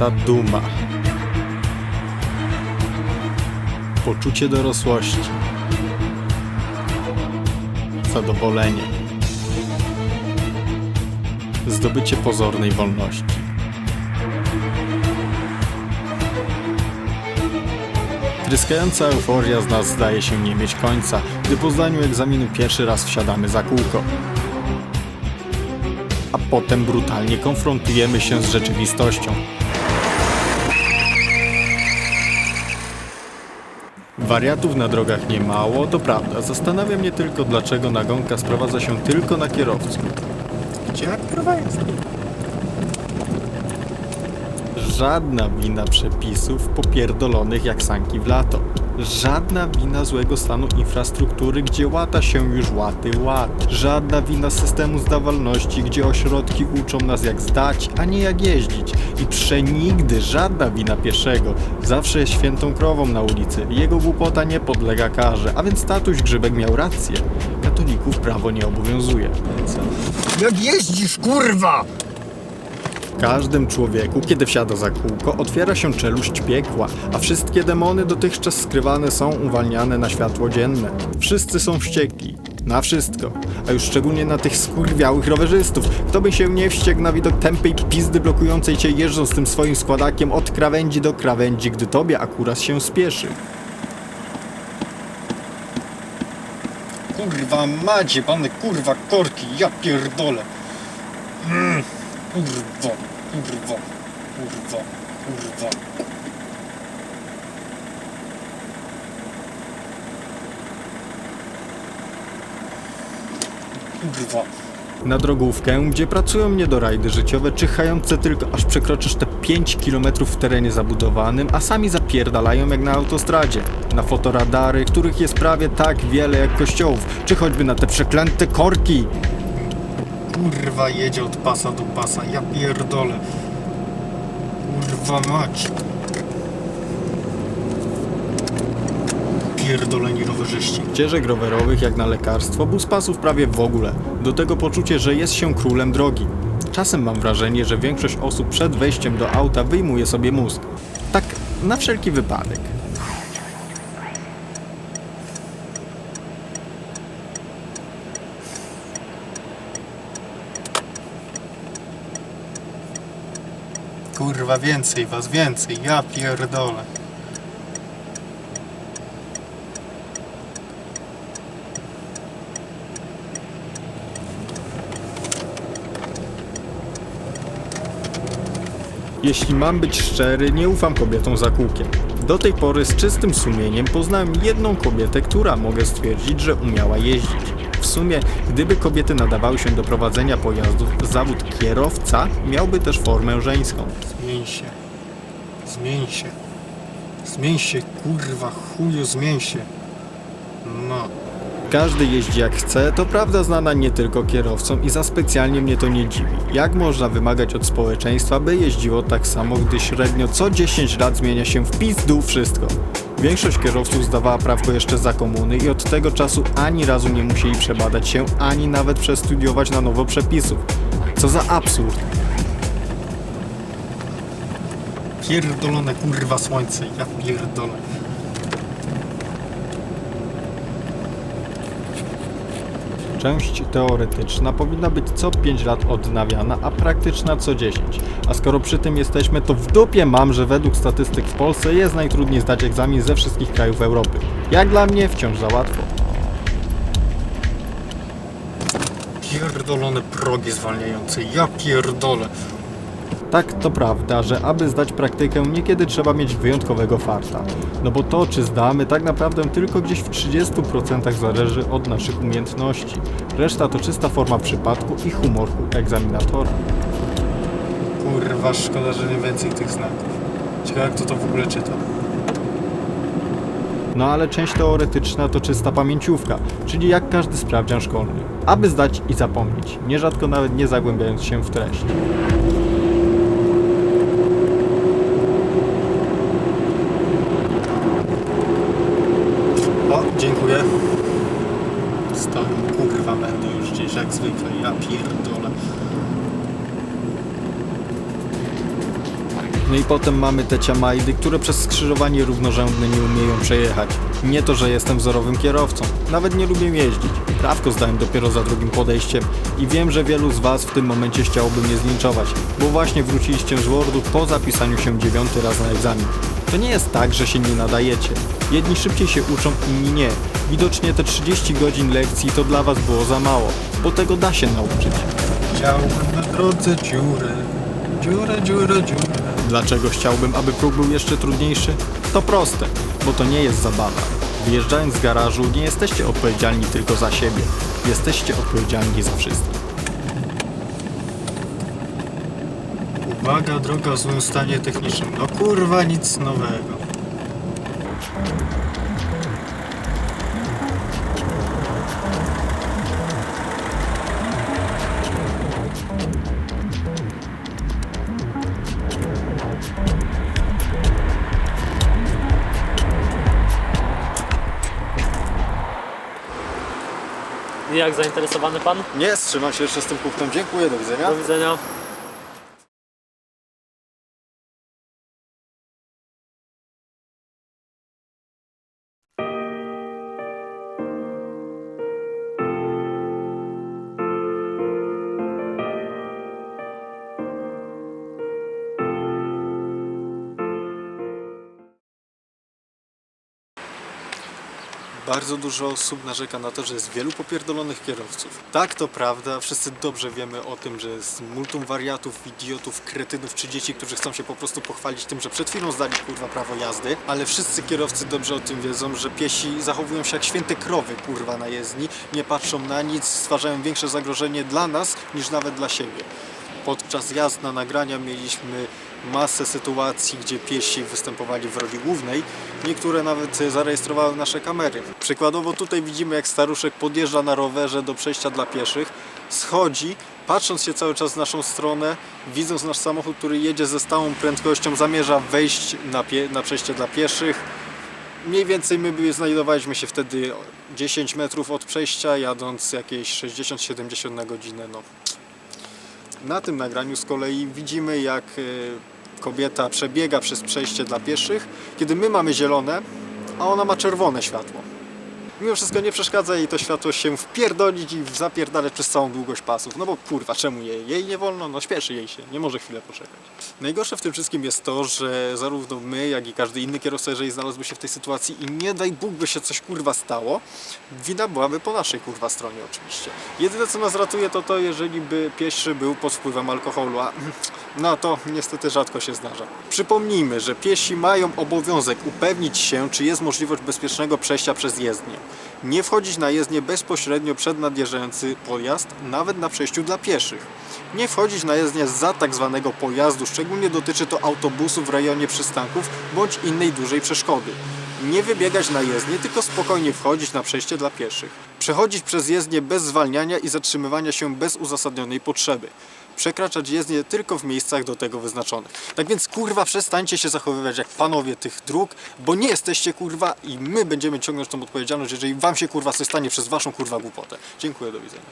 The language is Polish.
Ta duma. Poczucie dorosłości. Zadowolenie. Zdobycie pozornej wolności. Tryskająca euforia z nas zdaje się nie mieć końca, gdy po zdaniu egzaminu pierwszy raz wsiadamy za kółko. A potem brutalnie konfrontujemy się z rzeczywistością. Wariatów na drogach nie mało, to prawda. Zastanawia mnie tylko, dlaczego nagonka sprowadza się tylko na kierowców. Gdzie kurwa jest? Żadna wina przepisów popierdolonych jak sanki w lato. Żadna wina złego stanu infrastruktury, gdzie łata się już łaty łat. Żadna wina systemu zdawalności, gdzie ośrodki uczą nas jak zdać, a nie jak jeździć. I przenigdy żadna wina pieszego. Zawsze jest świętą krową na ulicy. Jego głupota nie podlega karze, a więc tatuś Grzybek miał rację. Katolików prawo nie obowiązuje. Jak jeździsz, kurwa! W każdym człowieku, kiedy wsiada za kółko, otwiera się czeluść piekła, a wszystkie demony dotychczas skrywane są uwalniane na światło dzienne. Wszyscy są wściekli. Na wszystko. A już szczególnie na tych skurwiałych rowerzystów. Kto by się nie wściekł na widok tępej pizdy blokującej cię jeżdżąc tym swoim składakiem od krawędzi do krawędzi, gdy tobie akurat się spieszy. Kurwa macie, pany kurwa korki, ja pierdolę. Mm, kurwa, kurwa, kurwa, kurwa. Na drogówkę, gdzie pracują niedorajdy życiowe, czyhające tylko aż przekroczysz te 5 km w terenie zabudowanym, a sami zapierdalają jak na autostradzie. Na fotoradary, których jest prawie tak wiele jak kościołów, czy choćby na te przeklęte korki. Kurwa jedzie od pasa do pasa, ja pierdolę. Kurwa mać. Pierdoleni rowerzyści. Ścieżek rowerowych jak na lekarstwo, bus pasów prawie w ogóle. Do tego poczucie, że jest się królem drogi. Czasem mam wrażenie, że większość osób przed wejściem do auta wyjmuje sobie mózg. Tak, na wszelki wypadek. Kurwa więcej was, więcej, ja pierdolę. Jeśli mam być szczery, nie ufam kobietom za kółkiem. Do tej pory z czystym sumieniem poznałem jedną kobietę, która mogę stwierdzić, że umiała jeździć. W sumie, gdyby kobiety nadawały się do prowadzenia pojazdów, zawód kierowca miałby też formę żeńską. Zmień się. Zmień się. Zmień się, kurwa, chuju, zmień się. No. Każdy jeździ jak chce, to prawda znana nie tylko kierowcom i za specjalnie mnie to nie dziwi. Jak można wymagać od społeczeństwa, by jeździło tak samo, gdy średnio co 10 lat zmienia się w pizdu wszystko? Większość kierowców zdawała prawko jeszcze za komuny i od tego czasu ani razu nie musieli przebadać się, ani nawet przestudiować na nowo przepisów. Co za absurd. Pierdolone kurwa słońce, ja pierdolę. Część teoretyczna powinna być co 5 lat odnawiana, a praktyczna co 10. A skoro przy tym jesteśmy, to w dupie mam, że według statystyk w Polsce jest najtrudniej zdać egzamin ze wszystkich krajów Europy. Jak dla mnie wciąż za łatwo. Pierdolone progi zwalniające, ja pierdolę. Tak, to prawda, że aby zdać praktykę niekiedy trzeba mieć wyjątkowego farta. No bo to, czy zdamy, tak naprawdę tylko gdzieś w 30% zależy od naszych umiejętności. Reszta to czysta forma przypadku i humoru egzaminatora. Kurwa, szkoda, że nie więcej tych znaków. Ciekawe, kto to w ogóle czyta. No ale część teoretyczna to czysta pamięciówka, czyli jak każdy sprawdzian szkolny. Aby zdać i zapomnieć, nierzadko nawet nie zagłębiając się w treść. O, dziękuję. Stoję, kurwa, będę już gdzieś jak zwykle, ja pierdolę. No i potem mamy te ciamajdy, które przez skrzyżowanie równorzędne nie umieją przejechać. Nie to, że jestem wzorowym kierowcą. Nawet nie lubię jeździć. Prawko zdałem dopiero za drugim podejściem i wiem, że wielu z Was w tym momencie chciałoby mnie zlinczować, bo właśnie wróciliście z Wordu po zapisaniu się dziewiąty raz na egzamin. To nie jest tak, że się nie nadajecie. Jedni szybciej się uczą, inni nie. Widocznie te 30 godzin lekcji to dla Was było za mało, bo tego da się nauczyć. Chciałbym na drodze dziurę, dziurę, dziurę, dziurę. Dlaczego chciałbym, aby próg był jeszcze trudniejszy? To proste, bo to nie jest zabawa. Wyjeżdżając z garażu nie jesteście odpowiedzialni tylko za siebie. Jesteście odpowiedzialni za wszystkich. Uwaga, droga w złym stanie technicznym. No kurwa, nic nowego. Jak zainteresowany pan? Nie, wstrzymam się jeszcze z tym punktem. Dziękuję, do widzenia. Do widzenia. Bardzo dużo osób narzeka na to, że jest wielu popierdolonych kierowców. Tak, to prawda, wszyscy dobrze wiemy o tym, że jest multum wariatów, idiotów, kretynów czy dzieci, którzy chcą się po prostu pochwalić tym, że przed chwilą zdali kurwa prawo jazdy, ale wszyscy kierowcy dobrze o tym wiedzą, że piesi zachowują się jak święte krowy kurwa na jezdni, nie patrzą na nic, stwarzają większe zagrożenie dla nas niż nawet dla siebie. Podczas jazd na nagrania mieliśmy masę sytuacji, gdzie piesi występowali w roli głównej. Niektóre nawet zarejestrowały nasze kamery. Przykładowo tutaj widzimy, jak staruszek podjeżdża na rowerze do przejścia dla pieszych, schodzi, patrząc się cały czas w naszą stronę, widząc nasz samochód, który jedzie ze stałą prędkością, zamierza wejść na, na przejście dla pieszych. Mniej więcej my znajdowaliśmy się wtedy 10 metrów od przejścia, jadąc jakieś 60-70 na godzinę. No, na tym nagraniu z kolei widzimy, jak e, kobieta przebiega przez przejście dla pieszych, kiedy my mamy zielone, a ona ma czerwone światło. Mimo wszystko nie przeszkadza jej to światło się wpierdolić i zapierdalać przez całą długość pasów. No bo kurwa, czemu jej? Jej nie wolno? No śpieszy jej się, nie może chwilę poczekać. Najgorsze w tym wszystkim jest to, że zarówno my, jak i każdy inny kierowca, jeżeli znalazłby się w tej sytuacji i nie daj Bóg by się coś kurwa stało, wina byłaby po naszej kurwa stronie oczywiście. Jedyne co nas ratuje to to, jeżeli by pieszy był pod wpływem alkoholu, a no to niestety rzadko się zdarza. Przypomnijmy, że piesi mają obowiązek upewnić się, czy jest możliwość bezpiecznego przejścia przez jezdnię. Nie wchodzić na jezdnię bezpośrednio przed nadjeżdżający pojazd, nawet na przejściu dla pieszych. Nie wchodzić na jezdnię za tak zwanego pojazdu, szczególnie dotyczy to autobusu w rejonie przystanków bądź innej dużej przeszkody. Nie wybiegać na jezdnię, tylko spokojnie wchodzić na przejście dla pieszych. Przechodzić przez jezdnię bez zwalniania i zatrzymywania się bez uzasadnionej potrzeby. Przekraczać jezdnię tylko w miejscach do tego wyznaczonych. Tak więc kurwa przestańcie się zachowywać jak panowie tych dróg, bo nie jesteście kurwa i my będziemy ciągnąć tą odpowiedzialność, jeżeli wam się kurwa coś stanie przez waszą kurwa głupotę. Dziękuję, do widzenia.